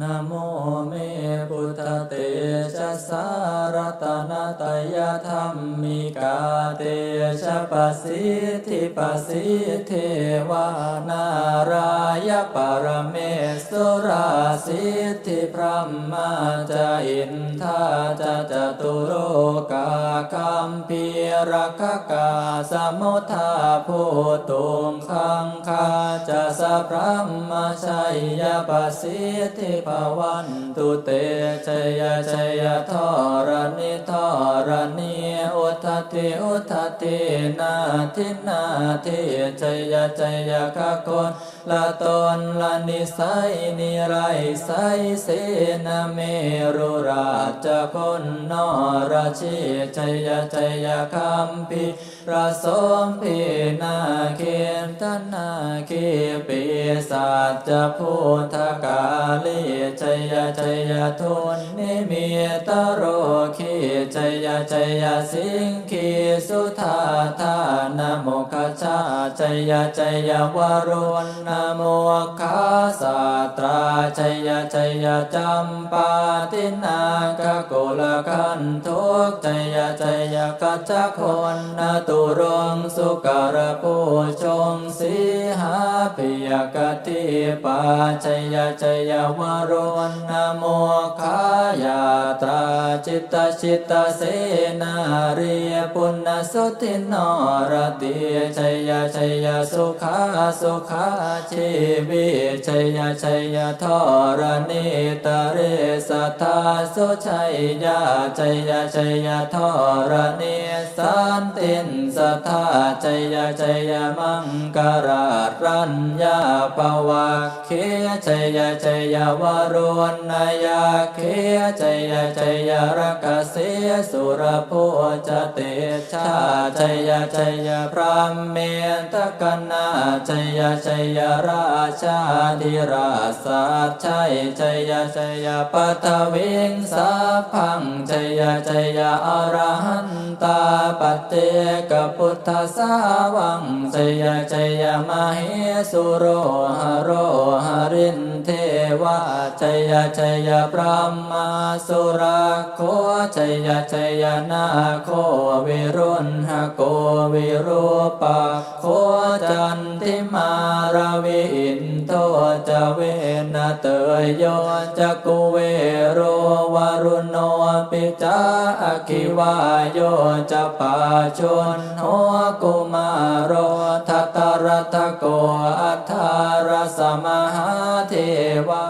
นะโมเมพุทธเตชะสารตนาตยธรรมมิกาเตชะปสิทธิปสิทเทวานารายปรเมสุราสิทธิพระมาจาอินทาจะจตุโรกาคัมพีรักกาสมุทาภูตุงคังคาจะสะพระมชัยยปสิทธิภวันตุเตชยชยทรณิทรณีอุทติอุทตินาทินาทิชยชยกะคน ละตนละนิสัยนิไรไสเสนาเมรุราชคนนอราชิชยชัยคัมพีระสมพีนาเคียนตนาคีปีศาจจะพุทธกาลีชัยชัยทุนนิมิตโรคีชัยชัยสิงคีสุธาธานโม ชาชยชยวรุณนโมคาสา ชยชยจำปาตินาคกุลกันทุกชยชยกัจจคนนตุรงสุกรผู้ชงสีหาปิยกติปาชยชยวรุณนโมคายาตราจิตตชิตเสนารีปุณสุทินรติชยชยสุขาสุขาชีวิชยชยทรณิตเรสัทธาสุชัยยาชยชยทรณิสันตินสัทธาชยชยมังกรารัญญาปวะเคชยชยวรุณยาเคชยชยรกเสสุรโพจเตชาชยชยพระเมนตกันนาชยชยราชาธิราสชัยชยชยปัทวิงสาพังชยชยอรหันตาปัจเจกพุทธสาวังชยชยมเหสุโรหโรหรินเทวาชยชยพระมาสุราโคชยชยนาโควิรุณหโกวิรูปะ เวนะเตยโยจะกุเวโรวารุโนปิจาอคิวายโยจะปาชนโหกุมารโรทัตตรทโกอัทธารสมหาเทวา